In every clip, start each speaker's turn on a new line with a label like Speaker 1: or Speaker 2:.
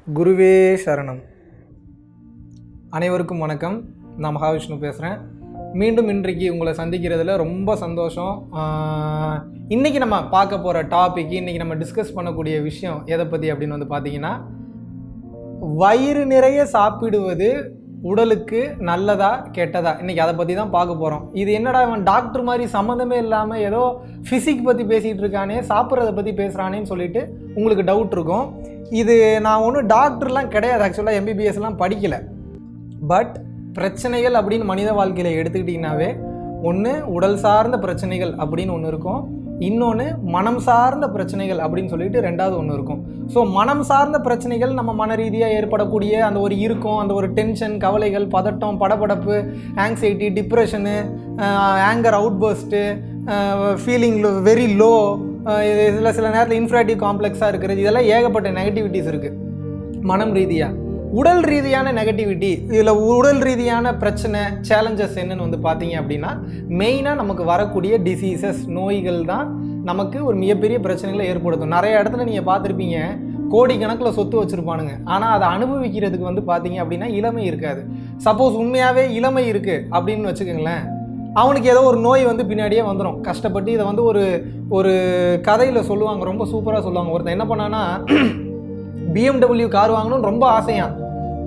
Speaker 1: குருவே சரணம். அனைவருக்கும் வணக்கம். நான் மகாவிஷ்ணு பேசுகிறேன் மீண்டும் இன்றைக்கு உங்களை சந்திக்கிறதுல ரொம்ப சந்தோஷம். இன்றைக்கி நம்ம பார்க்க போகிற டாபிக் இன்றைக்கி நம்ம டிஸ்கஸ் பண்ணக்கூடிய விஷயம் எதை பற்றி அப்படின்னு வந்து பார்த்தீங்கன்னா வயிறு நிறைய சாப்பிடுவது உடலுக்கு நல்லதா கெட்டதா? இன்றைக்கி அதை பற்றி தான் பார்க்க போகிறோம் இது என்னடா இவன் டாக்டர் மாதிரி சம்மந்தமே இல்லாமல் ஏதோ ஃபிசிக் பற்றி பேசிகிட்டு இருக்கானே சாப்பிட்றத பற்றி பேசுகிறானேன்னு சொல்லிட்டு உங்களுக்கு டவுட் இருக்கும். இது நான் ஒன்றும் டாக்டர்லாம் கிடையாது. ஆக்சுவலாக எம்பிபிஎஸ்லாம் படிக்கலை. பட் பிரச்சனைகள் அப்படின்னு மனித வாழ்க்கையில் எடுத்துக்கிட்டிங்கனாவே ஒன்று உடல் சார்ந்த பிரச்சனைகள் அப்படின்னு ஒன்று இருக்கும். இன்னொன்று மனம் சார்ந்த பிரச்சனைகள் அப்படின்னு சொல்லிட்டு ரெண்டாவது ஒன்று இருக்கும். ஸோ மனம் சார்ந்த பிரச்சனைகள் நம்ம மன ரீதியாக ஏற்படக்கூடிய அந்த ஒரு இருக்கும் அந்த ஒரு டென்ஷன் கவலைகள் பதட்டம் படபடப்பு anxiety depression anger outburst feeling very low இதில் சில நேரத்தில் இன்ஃப்ராட்டிவ் காம்ப்ளெக்ஸாக இருக்கிறது இதெல்லாம் ஏகப்பட்ட நெகட்டிவிட்டிஸ் இருக்குது மனம் ரீதியாக உடல் ரீதியான நெகட்டிவிட்டி இதில் உடல் ரீதியான பிரச்சனை சேலஞ்சஸ் என்னன்னு வந்து பார்த்தீங்க அப்படின்னா மெயினாக நமக்கு வரக்கூடிய டிசீசஸ் நோய்கள் தான் நமக்கு ஒரு மிகப்பெரிய பிரச்சனைகளை ஏற்படுத்தும். நிறைய இடத்துல நீங்கள் பார்த்துருப்பீங்க கோடிக்கணக்கில் சொத்து வச்சுருப்பானுங்க. ஆனால் அதை அனுபவிக்கிறதுக்கு வந்து பார்த்தீங்க அப்படின்னா இளமை இருக்காது. சப்போஸ் உண்மையாகவே இளமை இருக்குது அப்படின்னு வச்சுக்கோங்களேன். அவனுக்கு ஏதோ ஒரு நோய் வந்து பின்னாடியே வந்துடும் கஷ்டப்பட்டு இதை வந்து ஒரு ஒரு கதையில் சொல்லுவாங்க ரொம்ப சூப்பராக சொல்லுவாங்க. ஒருத்தன் என்ன பண்ணான்னா பிஎம்டபிள்யூ கார் வாங்கணும்னு ரொம்ப ஆசையான்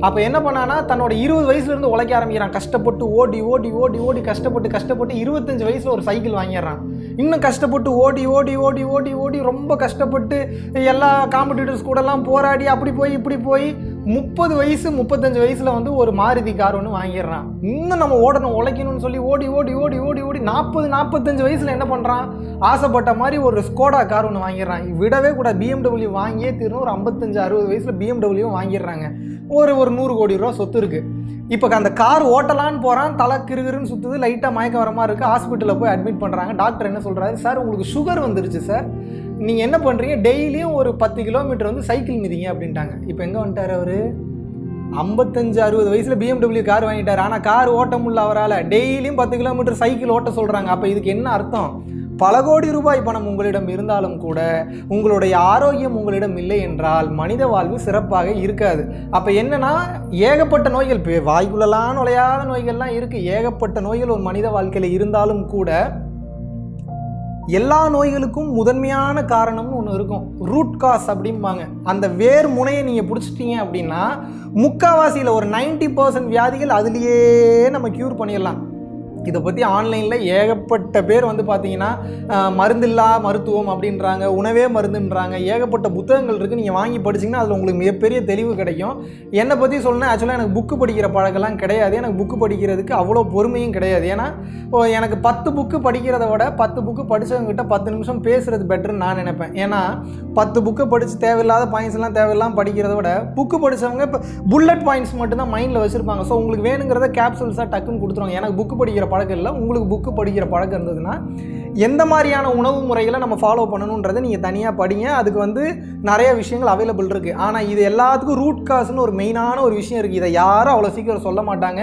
Speaker 1: அப்போ என்ன பண்ணானா தன்னோட இருபது வயசுலேருந்து உழைக்க ஆரம்பிக்கிறான் கஷ்டப்பட்டு ஓடி ஓடி ஓடி ஓடி கஷ்டப்பட்டு கஷ்டப்பட்டு இருபத்தஞ்சு வயசில் ஒரு சைக்கிள் வாங்கிடுறான் இன்னும் கஷ்டப்பட்டு ஓடி ஓடி ஓடி ஓடி ஓடி ரொம்ப கஷ்டப்பட்டு எல்லா காம்படிட்டர்ஸ் கூடலாம் போராடி அப்படி போய் இப்படி போய் முப்பது வயசு முப்பத்தஞ்சு வயசில் வந்து ஒரு மாருதி கார் ஒன்று வாங்கிடுறான் இன்னும் நம்ம ஓடணும் உழைக்கணும்னு சொல்லி ஓடி ஓடி ஓடி ஓடி ஓடி நாற்பது நாற்பத்தஞ்சு வயசில் என்ன பண்ணுறான் ஆசைப்பட்ட மாதிரி ஒரு ஸ்கோடா கார் ஒன்று வாங்கிடுறான் விடவே கூட பிஎம்டபிள்யூ வாங்கியே தீரணும் ஒரு ஐம்பத்தஞ்சு அறுபது வயசில் பிஎம்டபிள்யூ வாங்கிடுறாங்க ஒரு ஒரு நூறு கோடி ரூபா சொத்து இருக்குது இப்போ அந்த கார் ஓட்டலான்னு போகிறான் தலை கிருகிருன்னு சுற்றுது லைட்டாக மயக்க வர மாதிரி இருக்குது ஹாஸ்பிட்டலில் போய் அட்மிட் பண்ணுறாங்க டாக்டர் என்ன சொல்கிறாரு சார் உங்களுக்கு சுகர் வந்துருச்சு சார் நீங்கள் என்ன பண்ணுறீங்க டெய்லியும் ஒரு பத்து கிலோமீட்டர் வந்து சைக்கிள் மிதிங்க அப்படின்ட்டாங்க. இப்போ எங்கே வந்துட்டார் அவர்? ஐம்பத்தஞ்சு அறுபது வயசில் பிஎம்டபிள்யூ கார் வாங்கிட்டார். ஆனால் கார் ஓட்ட முடியல அவரால். டெய்லியும் பத்து கிலோமீட்டர் சைக்கிள் ஓட்ட சொல்கிறாங்க அப்போ இதுக்கு என்ன அர்த்தம்? பல கோடி ரூபாய் பணம் உங்களிடம் இருந்தாலும் கூட உங்களுடைய ஆரோக்கியம் உங்களிடம் இல்லை என்றால் மனித வாழ்வு சிறப்பாக இருக்காது. அப்போ என்னன்னா ஏகப்பட்ட நோய்கள் இப்போ வாய்க்குள்ளலாம் நுழையாத நோய்கள்லாம் இருக்குது ஏகப்பட்ட நோய்கள் ஒரு மனித வாழ்க்கையில் இருந்தாலும் கூட எல்லா நோய்களுக்கும் முதன்மையான காரணம்னு ஒன்று இருக்கும். ரூட் காஸ் அப்படிம்பாங்க. அந்த வேர் முனையை நீங்கள் பிடிச்சிட்டீங்க அப்படின்னா முக்காவாசியில் ஒரு 90% பர்சன்ட் வியாதிகள் அதுலேயே நம்ம க்யூர் பண்ணிடலாம். இதை பற்றி ஆன்லைனில் ஏகப்பட்ட பேர் வந்து பார்த்தீங்கன்னா மருந்தில்லா மருத்துவம் அப்படின்றாங்க உணவே மருந்துன்றாங்க ஏகப்பட்ட புத்தகங்கள் இருக்குது நீங்கள் வாங்கி படிச்சிங்கன்னா அதில் உங்களுக்கு மிகப்பெரிய தெளிவு கிடைக்கும். என்னை பற்றி சொல்லணும் ஆக்சுவலாக எனக்கு புக்கு படிக்கிற பழக்கம்லாம் கிடையாது. எனக்கு புக்கு படிக்கிறதுக்கு அவ்வளோ பொறுமையும் கிடையாது. ஏன்னா எனக்கு பத்து புக்கு படிக்கிறத விட பத்து புக்கு படித்தவங்ககிட்ட பத்து நிமிஷம் பேசுகிறது பெட்டர்னு நான் நினைப்பேன். ஏன்னா பத்து புக்கு படித்து தேவையில்லாத பாயிண்ட்ஸ்லாம் தேவையில்லாம படிக்கிறத விட புக்கு படித்தவங்க இப்போ புல்லட் பாயிண்ட்ஸ் மட்டும்தான் மைண்டில் வச்சுருப்பாங்க. ஸோ உங்களுக்கு வேணுங்கிறத கேப்சூல்ஸாக டக்குன்னு கொடுத்துருவாங்க. எனக்கு புக்கு படிக்கிற பழக்கம் இல்லை. உங்களுக்கு புக்கு படிக்கிற பழக்கம் இருந்ததுன்னா எந்த மாதிரியான உணவு முறைகளை நம்ம ஃபாலோ பண்ணணுன்றதை நீங்கள் தனியாக படிங்க. அதுக்கு வந்து நிறைய விஷயங்கள் அவைலபிள் இருக்குது ஆனால் இது எல்லாத்துக்கும் ரூட் காசுன்னு ஒரு மெயினான ஒரு விஷயம் இருக்குது இதை யாரும் அவ்வளோ சீக்கிரம் சொல்ல மாட்டாங்க.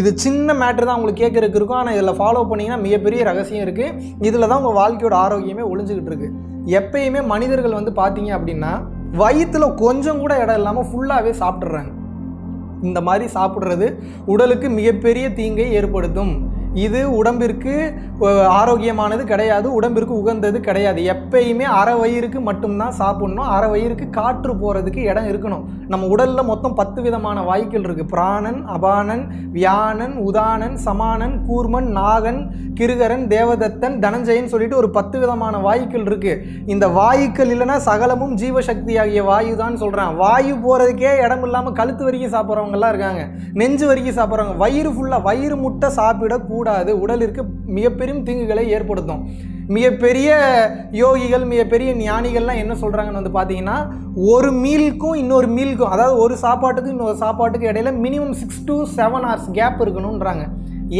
Speaker 1: இது சின்ன மேட்ரு தான் உங்களுக்கு கேட்கறதுக்கு இருக்கும் ஆனால் இதில் ஃபாலோ பண்ணிங்கன்னா மிகப்பெரிய ரகசியம் இருக்குது இதில் தான் உங்கள் வாழ்க்கையோட ஆரோக்கியமே ஒழிஞ்சிக்கிட்டு இருக்குது எப்பயுமே மனிதர்கள் வந்து பார்த்தீங்க அப்படின்னா வயிற்றுல கொஞ்சம் கூட இடம் இல்லாமல் ஃபுல்லாகவே சாப்பிட்றாங்க இந்த மாதிரி சாப்பிட்றது உடலுக்கு மிகப்பெரிய தீங்கை ஏற்படுத்தும். இது உடம்பிற்கு ஆரோக்கியமானது கிடையாது உடம்பிற்கு உகந்தது கிடையாது. எப்பயுமே அரை வயிறுக்கு மட்டும்தான் சாப்பிடணும். அரை வயிறுக்கு காற்று போகிறதுக்கு இடம் இருக்கணும். நம்ம உடலில் மொத்தம் பத்து விதமான வாய்க்கள் இருக்குது பிராணன் அபானன் வியானன் உதானன் சமானன் கூர்மன் நாகன் கிருகரன் தேவதத்தன் தனஞ்சயன் சொல்லிட்டு ஒரு பத்து விதமான வாயுக்கள் இருக்குது இந்த வாயுக்கள் இல்லைன்னா சகலமும் ஜீவசக்தி ஆகிய வாயு தான் சொல்கிறான் வாயு போகிறதுக்கே இடம் இல்லாமல் கழுத்து வரைக்கும் சாப்பிட்றவங்கலாம் இருக்காங்க. நெஞ்சு வரைக்கும் சாப்பிட்றவங்க. வயிறு ஃபுல்லாக வயிறு முட்டை சாப்பிடக்கூடாது. கூடாது. உடலிற்கு மிகப்பெரும் தீங்குகளை ஏற்படுத்தும். மிகப்பெரிய யோகிகள் மிகப்பெரிய ஞானிகள்லாம் என்ன சொல்கிறாங்கன்னு வந்து பார்த்தீங்கன்னா ஒரு மீலுக்கும் இன்னொரு மீலுக்கும் அதாவது ஒரு சாப்பாட்டுக்கும் இன்னொரு சாப்பாட்டுக்கு இடையில minimum six to seven hours gap இருக்கணுன்றாங்க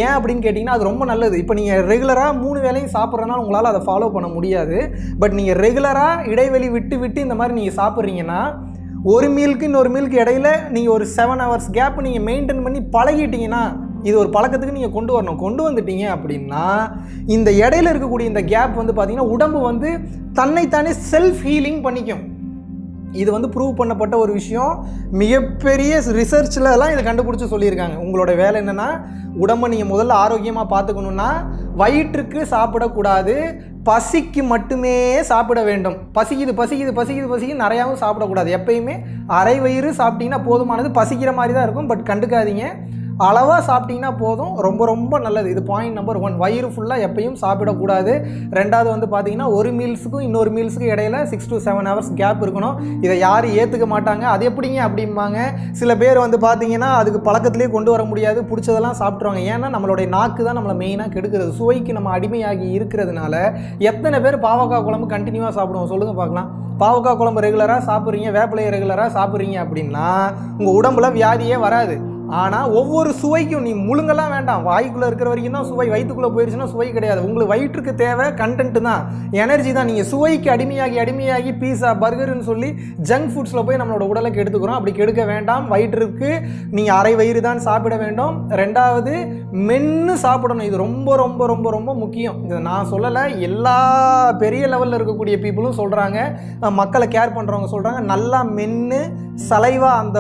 Speaker 1: ஏன் அப்படின்னு கேட்டிங்கன்னா அது ரொம்ப நல்லது. இப்போ நீங்கள் ரெகுலராக மூணு வேளையும் சாப்பிட்றதுனால உங்களால் அதை ஃபாலோ பண்ண முடியாது. பட் நீங்கள் ரெகுலராக இடைவெளி விட்டு விட்டு இந்த மாதிரி நீங்கள் சாப்பிட்றீங்கன்னா ஒரு மீலுக்கு இன்னொரு மீலுக்கு இடையில நீங்கள் ஒரு செவன் ஹவர்ஸ் கேப் நீங்கள் மெயின்டைன் பண்ணி பழகிட்டீங்கன்னா இது ஒரு பழக்கத்துக்கு நீங்கள் கொண்டு வரணும். கொண்டு வந்துட்டீங்க அப்படின்னா இந்த இடையில இருக்கக்கூடிய இந்த கேப் வந்து பார்த்தீங்கன்னா உடம்பு வந்து தன்னைத்தானே செல்ஃப் ஹீலிங் பண்ணிக்கும். இது வந்து ப்ரூவ் பண்ணப்பட்ட ஒரு விஷயம். மிகப்பெரிய ரிசர்ச்லலாம் இதை கண்டுபிடிச்சி சொல்லியிருக்காங்க. உங்களோட வேலை என்னென்னா உடம்பை நீங்கள் முதல்ல ஆரோக்கியமாக பார்த்துக்கணுன்னா வயிற்றுக்கு சாப்பிடக்கூடாது பசிக்கு மட்டுமே சாப்பிட வேண்டும். பசிக்குது பசிக்குது பசிக்குது பசிக்கு நிறையாவும் சாப்பிடக்கூடாது. எப்பயுமே அரை வயிறு சாப்பிட்டீங்கன்னா போதுமானது. பசிக்கிற மாதிரி தான் இருக்கும் பட் கண்டுக்காதீங்க. அளவாக சாப்பிட்டீங்கன்னா போதும். ரொம்ப ரொம்ப நல்லது. இது பாயிண்ட் நம்பர் ஒன் வயிறு ஃபுல்லாக எப்பயும் சாப்பிடக்கூடாது. ரெண்டாவது வந்து பார்த்தீங்கன்னா ஒரு மீல்ஸுக்கும் இன்னொரு மீல்ஸுக்கும் இடையில six to seven hours gap இருக்கணும். இதை யாரும் ஏற்றுக்க மாட்டாங்க. அது எப்படிங்க அப்படிம்பாங்க. சில பேர் வந்து பார்த்தீங்கன்னா அதுக்கு பழக்கத்திலே கொண்டு வர முடியாது. பிடிச்சதெல்லாம் சாப்பிட்ருவாங்க ஏன்னா நம்மளுடைய நாக்கு தான் நம்மளை மெயினாக கெடுக்கிறது சுவைக்கு நம்ம அடிமையாகி இருக்கிறதுனால எத்தனை பேர் பாவக்காய் குழம்பு கண்டினியூவாக சாப்பிடுவோம்? சொல்லுங்கள் பார்க்கலாம். பாவக்காய் குழம்பு ரெகுலராக சாப்பிட்றீங்க வேப்பிலையை ரெகுலராக சாப்பிட்றீங்க அப்படின்னா உங்கள் உடம்புல வியாதியே வராது. ஆனால் ஒவ்வொரு சுவைக்கும் நீ முழுங்கெல்லாம் வேண்டாம். வாய்க்குள்ளே இருக்கிற வரைக்கும் தான் சுவை. வயிற்றுக்குள்ளே போயிடுச்சுன்னா சுவை கிடையாது. உங்களுக்கு வயிற்றுக்கு தேவை கண்டென்ட் தான். எனர்ஜி தான். நீங்கள் சுவைக்கு அடிமையாகி அடிமையாகி பீஸா பர்கர்னு சொல்லி ஜங்க் ஃபுட்ஸில் போய் நம்மளோட உடலை கெடுத்துக்கிறோம். அப்படி கெடுக்க வேண்டாம். வயிற்றுக்கு நீங்கள் அரை வயிறு தான் சாப்பிட வேண்டும். ரெண்டாவது மென்று சாப்பிடணும். இது ரொம்ப ரொம்ப ரொம்ப ரொம்ப முக்கியம். இது நான் சொல்லலை. எல்லா பெரிய லெவலில் இருக்கக்கூடிய பீப்புளும் சொல்கிறாங்க மக்களை கேர் பண்ணுறவங்க சொல்கிறாங்க நல்லா மென்று சலைவாக அந்த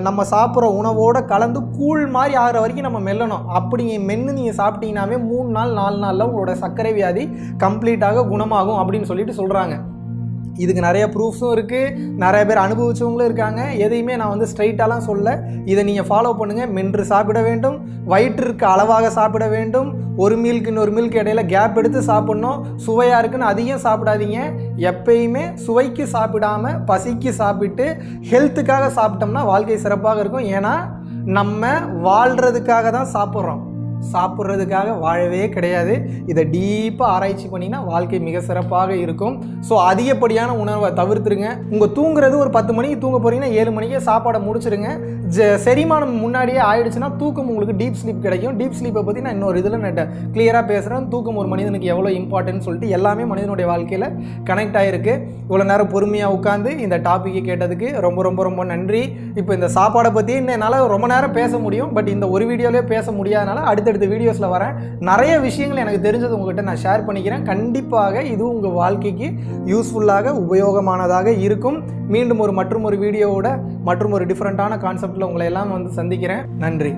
Speaker 1: நம்ம சாப்பிட்ற உணவோடு கலந்து கூழ் மாதிரி ஆகிற வரைக்கும் நம்ம மெல்லணும். அப்படி மென்று நீங்கள் சாப்பிட்டீங்கன்னாவே மூணு நாள் நாலு நாளில் உங்களோட சர்க்கரை வியாதி கம்ப்ளீட்டாக குணமாகும் அப்படின்னு சொல்லிட்டு சொல்கிறாங்க இதுக்கு நிறைய ப்ரூஃப்ஸும் இருக்குது நிறைய பேர் அனுபவிச்சவங்களும் இருக்காங்க. எதையுமே நான் வந்து ஸ்ட்ரைட்டாலாம் சொல்ல. இதை நீங்கள் ஃபாலோ பண்ணுங்கள் மென்று சாப்பிட வேண்டும். வயிற்றிற்கு அளவாக சாப்பிட வேண்டும். ஒரு மீல்க்கு இன்னொரு மீல்க்கு இடையில கேப் எடுத்து சாப்பிட்ணும். சுவையாக இருக்குன்னு அதிகம் சாப்பிடாதீங்க. எப்பயுமே சுவைக்கு சாப்பிடாம பசிக்கு சாப்பிட்டு ஹெல்த்துக்காக சாப்பிட்டோம்னா வாழ்க்கை சிறப்பாக இருக்கும். ஏன்னா நம்ம வாழ்கிறதுக்காக தான் சாப்பிட்றோம். சாப்பிட்றதுக்காக வாழவே கிடையாது. இதை டீப்பாக ஆராய்ச்சி பண்ணிங்கன்னா வாழ்க்கை மிக சிறப்பாக இருக்கும். ஸோ அதிகப்படியான உணர்வை தவிர்த்துருங்க. உங்கள் தூங்குறது ஒரு பத்து மணிக்கு தூங்க போகிறீங்கன்னா ஏழு மணிக்கே சாப்பாடை முடிச்சிருங்க. ஜ செரிமானம் முன்னாடியே ஆயிடுச்சுன்னா தூக்கம் உங்களுக்கு டீப் ஸ்லீப் கிடைக்கும். டீப் ஸ்லீப்பை பற்றி நான் இன்னொரு இதில் நான் கிளியராக பேசுகிறேன் தூக்கம் ஒரு மனிதனுக்கு எவ்வளோ இம்பார்ட்டன்ட் சொல்லிட்டு எல்லாமே மனிதனுடைய வாழ்க்கையில் கனெக்ட் ஆகிருக்கு இவ்வளோ நேரம் பொறுமையாக உட்காந்து இந்த டாப்பிக்கை கேட்டதுக்கு ரொம்ப ரொம்ப ரொம்ப நன்றி. இப்போ இந்த சாப்பாடை பற்றி என்னால் ரொம்ப நேரம் பேச முடியும். பட் இந்த ஒரு வீடியோலேயே பேச முடியாதனால அடுத்தடுத்த வீடியோஸில் வரேன். நிறைய விஷயங்கள் எனக்கு தெரிஞ்சது உங்கள்கிட்ட நான் ஷேர் பண்ணிக்கிறேன். கண்டிப்பாக இது உங்கள் வாழ்க்கைக்கு யூஸ்ஃபுல்லாக உபயோகமானதாக இருக்கும். மீண்டும் ஒரு மற்றும் ஒரு வீடியோவோட மற்றும் ஒரு டிஃப்ரெண்ட்டான கான்செப்டில் உங்களை எல்லாம் வந்து சந்திக்கிறேன். நன்றி.